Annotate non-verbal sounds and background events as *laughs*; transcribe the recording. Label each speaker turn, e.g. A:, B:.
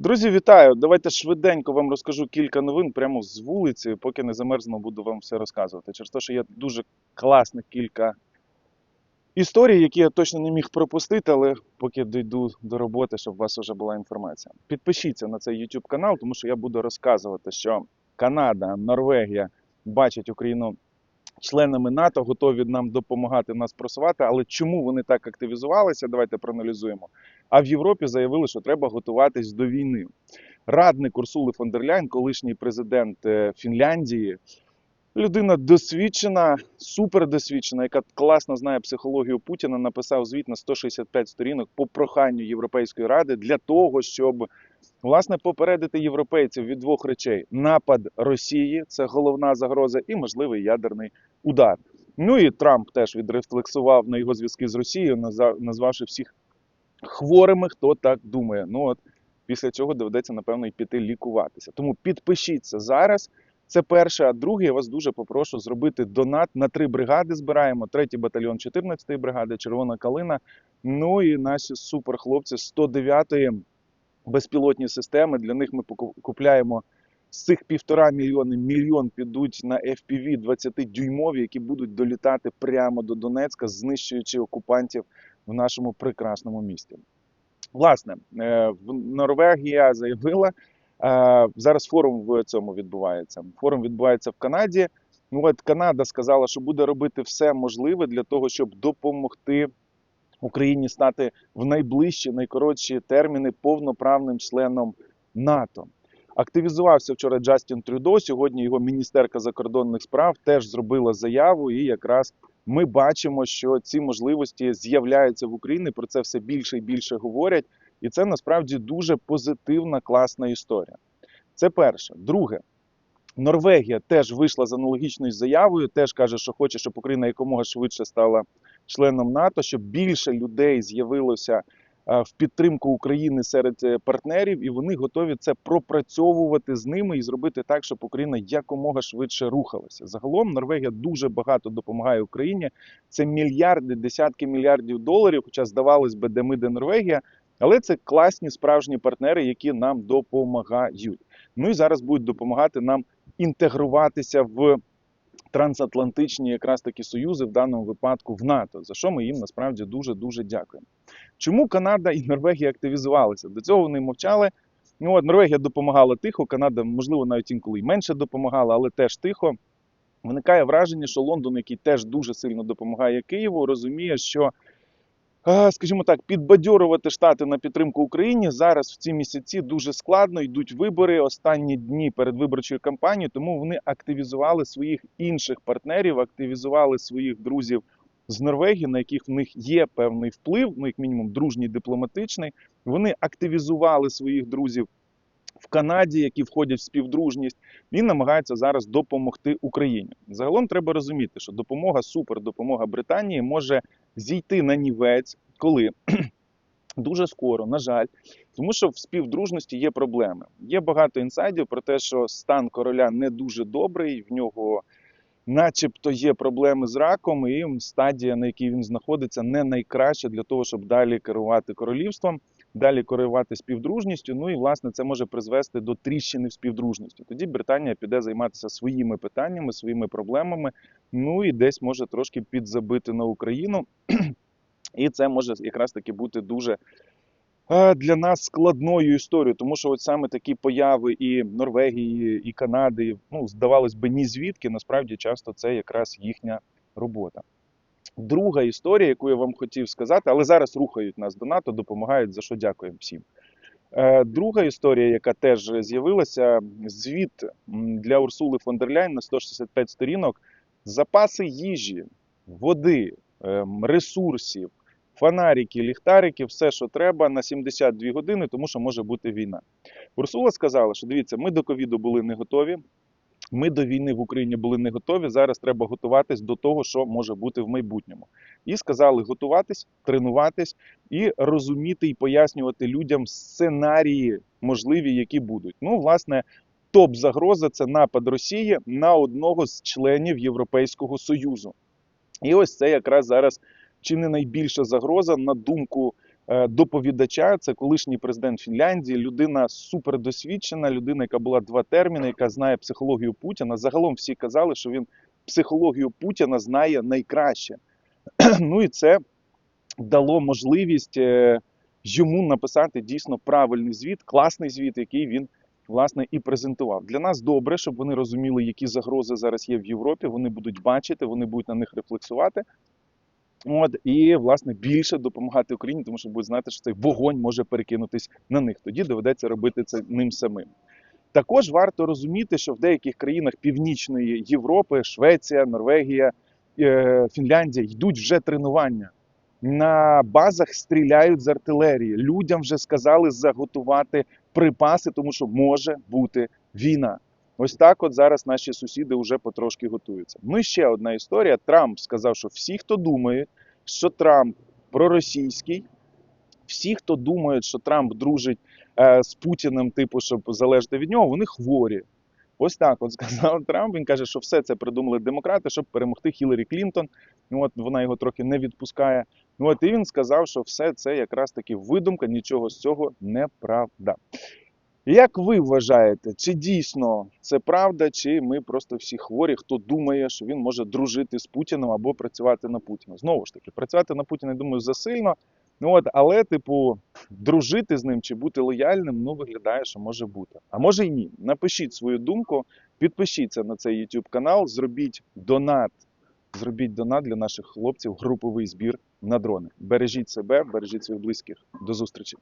A: Друзі, вітаю! Давайте швиденько вам розкажу кілька новин прямо з вулиці, поки не замерзну, буду вам все розказувати. Через те, що є дуже класних кілька історій, які я точно не міг пропустити, але поки дійду до роботи, щоб у вас вже була інформація. Підпишіться на цей YouTube канал, тому що я буду розказувати, що Канада, Норвегія бачать Україну членами НАТО, готові нам допомагати нас просувати. Але чому вони так активізувалися? Давайте проаналізуємо. А в Європі заявили, що треба готуватись до війни. Радник Урсули фон дер Ляйн, колишній президент е, Фінляндії, людина досвідчена, супердосвідчена, яка класно знає психологію Путіна, написав звіт на 165 сторінок по проханню Європейської ради для того, щоб власне попередити європейців від двох речей: напад Росії це головна загроза, і можливий ядерний удар. Ну і Трамп теж відрефлексував на його зв'язки з Росією, назвавши всіх хворими, хто так думає. Ну от після цього доведеться, напевно, і піти лікуватися. Тому підпишіться зараз. Це перше. А друге, я вас дуже попрошу зробити донат на три бригади. Збираємо третій батальйон 14-ї бригади, Червона Калина. Ну і наші суперхлопці 109-ї безпілотні системи. Для них ми купляємо з цих півтора мільйони мільйон підуть на FPV 20-дюймові, які будуть долітати прямо до Донецька, знищуючи окупантів в нашому прекрасному місті. Власне, е, Норвегія заявила. е, Зараз форум в цьому відбувається. Форум відбувається в Канаді. Ну, от Канада сказала, що буде робити все можливе для того, щоб допомогти Україні стати в найближчі, найкоротші терміни повноправним членом НАТО. Активізувався вчора Джастін Трюдо. Сьогодні його міністерка закордонних справ теж зробила заяву, і якраз ми бачимо, що ці можливості з'являються в Україні. Про це все більше і більше говорять. І це насправді дуже позитивна, класна історія. Це перше. Друге, Норвегія теж вийшла з аналогічною заявою, теж каже, що хоче, щоб Україна якомога швидше стала членом НАТО, щоб більше людей з'явилося е, в підтримку України серед е, партнерів, і вони готові це пропрацьовувати з ними і зробити так, щоб Україна якомога швидше рухалася. Загалом Норвегія дуже багато допомагає Україні. Це мільярди, десятки мільярдів доларів. Хоча здавалось би, де ми, де Норвегія, але це класні справжні партнери, які нам допомагають. Ну і зараз будуть допомагати нам інтегруватися в трансатлантичні якраз такі союзи, в даному випадку в НАТО, за що ми їм насправді дуже дуже дякуємо. Чому Канада і Норвегія активізувалися? До цього вони мовчали. Ну от Норвегія допомагала тихо, Канада, можливо, навіть інколи й менше допомагала, але теж тихо. Виникає враження, що Лондон, який теж дуже сильно допомагає Києву, розуміє, що, скажімо так, підбадьорувати штати на підтримку Україні зараз в ці місяці дуже складно. Йдуть вибори останні дні перед виборчою кампанією, тому вони активізували своїх інших партнерів, активізували своїх друзів з Норвегії, на яких в них є певний вплив, ну як мінімум дружній дипломатичний. Вони активізували своїх друзів в Канаді, які входять в співдружність, і намагаються зараз допомогти Україні. Загалом треба розуміти, що допомога, супердопомога Британії може зійти на нівець, коли *clears throat* дуже скоро, на жаль, тому що в співдружності є проблеми. Є багато інсайдів про те, що стан короля не дуже добрий, в нього. Начебто є проблеми з раком, і стадія, на якій він знаходиться, не найкраща для того, щоб далі керувати королівством, далі керувати співдружністю. Ну і власне це може призвести до тріщини в співдружності. Тоді Британія піде займатися своїми питаннями, своїми проблемами. Ну і десь може трошки підзабити на Україну. І це може якраз таки бути дуже е, для нас складною історією, тому що от саме такі появи і Норвегії, і Канади, ну здавалось би, ні звідки, насправді часто це якраз їхня робота. Друга історія, яку я вам хотів сказати, але зараз рухають нас до НАТО, допомагають, за що дякуємо всім. Е, Друга історія, яка теж з'явилася, звіт для Урсули фон дер Ляйн на 165 сторінок, запаси їжі, води, ем, ресурсів, фонарики, ліхтарики, все, що треба на 72 години, тому що може бути війна. Урсула сказала, що дивіться, ми до ковіду були не готові. Ми до війни в Україні були не готові. Зараз треба готуватись до того, що може бути в майбутньому. І сказали готуватись, тренуватись і розуміти і пояснювати людям сценарії можливі, які будуть. Ну, власне, топ загроза це напад Росії на одного з членів Європейського Союзу. І ось це якраз зараз чи не найбільша загроза на думку доповідача. Це колишній президент Фінляндії, людина супердосвідчена, людина, яка була два терміни, яка знає психологію Путіна. Загалом всі казали, що він психологію Путіна знає найкраще. *clears throat* Ну і це дало можливість е, йому написати дійсно правильний звіт, класний звіт, який він власне і презентував. Для нас добре, щоб вони розуміли, які загрози зараз є в Європі. Вони будуть бачити, вони будуть на них рефлексувати. От і власне більше допомагати Україні, тому що будуть знати, що цей вогонь може перекинутись на них. Тоді доведеться робити це ним самим. Також варто розуміти, що в деяких країнах Північної Європи, Швеція, Норвегія, е, Фінляндія йдуть вже тренування. На базах стріляють з артилерії. Людям вже сказали заготувати припаси, тому що може бути війна. Ось так, от зараз наші сусіди вже потрошки готуються. Ну і ще одна історія. Трамп сказав, що всі, хто думає, що Трамп проросійський, всі, хто думають, що Трамп дружить е, з Путіним, типу, щоб залежати від нього, вони хворі. Ось так от *laughs* сказав Трамп. Він каже, що все це придумали демократи, щоб перемогти Хіларі Клінтон. Ну, От вона його трохи не відпускає. Ну от і він сказав, що все це якраз таки видумка, нічого з цього не правда. Як ви вважаєте, чи дійсно це правда, чи ми просто всі хворі, хто думає, що він може дружити з Путіним або працювати на Путіна? Знову ж таки, працювати на Путіна, я думаю, засильно. Ну от, але, типу, дружити з ним чи бути лояльним, ну виглядає, що може бути. А може й ні. Напишіть свою думку, підпишіться на цей YouTube канал, зробіть донат. Зробіть донат для наших хлопців, груповий збір на дрони. Бережіть себе, бережіть своїх близьких. До зустрічі.